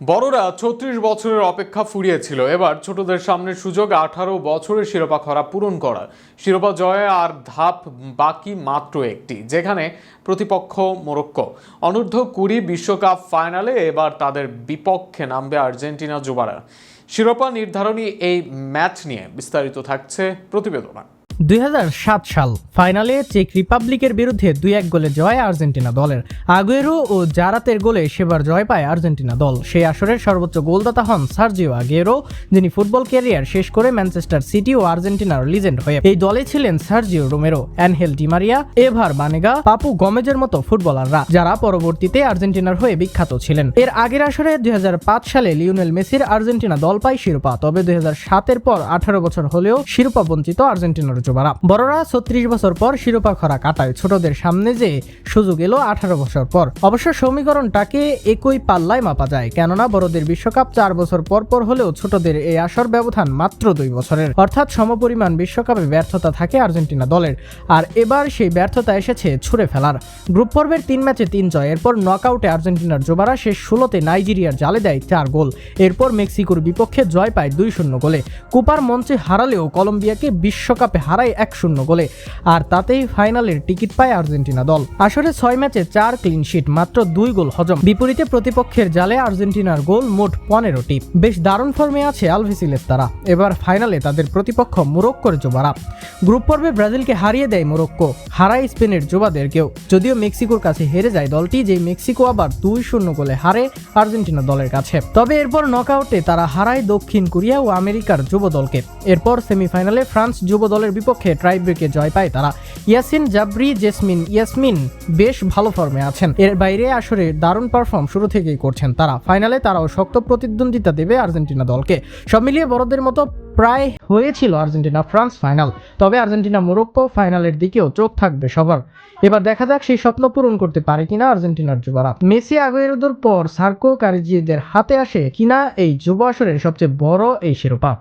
বড়রা ছত্রিশ বছরের অপেক্ষা ফুরিয়েছিল। এবার ছোটদের সামনে সুযোগ, আঠারো বছরের শিরোপা খরা পূরণ করা শিরোপা জয়ে আর ধাপ বাকি মাত্র একটি, যেখানে প্রতিপক্ষ মোরক্কো। অনূর্ধ্ব কুড়ি বিশ্বকাপ ফাইনালে এবার তাদের বিপক্ষে নামবে আর্জেন্টিনা যুবারা। শিরোপা নির্ধারণী এই ম্যাচ নিয়ে বিস্তারিত থাকছে প্রতিবেদনা। দুই হাজার সাত সাল ফাইনালে চেক রিপাবলিকের বিরুদ্ধে দুই এক গোলে জয় আর্জেন্টিনা দলের। আগুয়েরো ও জারাতের গোলে সেবার জয় পায় আর্জেন্টিনা দল। সেই আসরের সর্বোচ্চ গোলদাতা হন সার্জিও আগেরো যিনি ফুটবল ক্যারিয়ার শেষ করে ম্যানচেস্টার সিটি ও আর্জেন্টিনার লিজেন্ড হয়ে। এই দলে ছিলেন Sergio Romero, Angel Di Maria Ever Banega, Papu গমেজের মতো ফুটবলাররা, যারা পরবর্তীতে আর্জেন্টিনার হয়ে বিখ্যাত ছিলেন। এর আগের আসরে দুই হাজার পাঁচ সালে লিওনেল মেসির আর্জেন্টিনা দল পায় শিরোপা, তবে দুই সাতের পর আঠারো বছর হলেও শিরোপা বঞ্চিত আর্জেন্টিনার বড়রা ছত্রিশ বছর পর শিরোপা খরা কাটায়। ছোটদের সামনে যে সুযোগ এলো আঠারো বছর পর। অবশ্য সমীকরণটাকে একই পাল্লায় মাপা যায়। কেননা বড়দের বিশ্বকাপ চার বছর পর পর হলেও ছোটদের এই আসর ব্যবধান মাত্র দুই বছরের। অর্থাৎ সমপরিমাণ বিশ্বকাপে ব্যর্থতা থাকে আর্জেন্টিনা দলের। আর এবার সেই ব্যর্থতা এসেছে ছুঁড়ে ফেলার। গ্রুপ পর্বের তিন ম্যাচে তিন জয়। এরপর নকআউটে আর্জেন্টিনার যুবারা শেষ ষোলোতে নাইজেরিয়ার জালে দেয় চার গোল। এরপর মেক্সিকোর বিপক্ষে জয় পায় দুই শূন্য গোলে। কুপার মঞ্চে হারালেও কলম্বিয়াকে বিশ্বকাপে হারায় এক শূন্য গোলে। আর তাতেই ফাইনালের টিকিট পায় আর্জেন্টিনা দল। আসলে ছয় ম্যাচে চার ক্লিন শিট, মাত্র দুই গোল হজম। বিপরীতে প্রতিপক্ষের জালে আর্জেন্টিনার গোল মোট পনেরোটি। বেশ দারুণ ফর্মে আছে আলভিসিলেস তারা। এবার ফাইনালে তাদের প্রতিপক্ষ মোরক্কোর জোবারা। গ্রুপ পর্বে ব্রাজিলকে হারিয়ে দেয় মোরক্কো। হারায় স্পেনের যুবাদেরকেও যদিও মেক্সিকোর কাছে হেরে যায় দলটি যে মেক্সিকো আবার দুই শূন্য গোলে হারে আর্জেন্টিনা দলের কাছে। তবে এরপর নকআউটে তারা হারায় দক্ষিণ কোরিয়া ও আমেরিকার যুব দলকে। এরপর সেমিফাইনালে ফ্রান্স যুব দলের বিপক্ষে ট্রাইব্রেকে জয় পায় তারা। ইয়াসিন জাবরি, জেসমিন, ইয়াসমিন বেশ ভালো ফর্মে আছেন। এর বাইরে আসরে দারুণ পারফর্ম শুরু থেকেই করছেন তারা। ফাইনালে তারাও শক্ত প্রতিদ্বন্দ্বিতা দেবে আর্জেন্টিনা দলকে। সব মিলিয়ে বড়দের মতো প্রায় হয়েছিল আর্জেন্টিনা ফ্রান্স ফাইনাল। তবে আর্জেন্টিনা মোরক্কো ফাইনালের দিকেও চোখ থাকবে সবার। এবার দেখা যাক সেই স্বপ্ন পূরণ করতে পারে কিনা আর্জেন্টিনার যুবরা। মেসি আগুয়েরোদের পর সার্কো কারিজিদের হাতে আসে কিনা এই যুব আসরের সবচেয়ে বড় এই শিরোপা।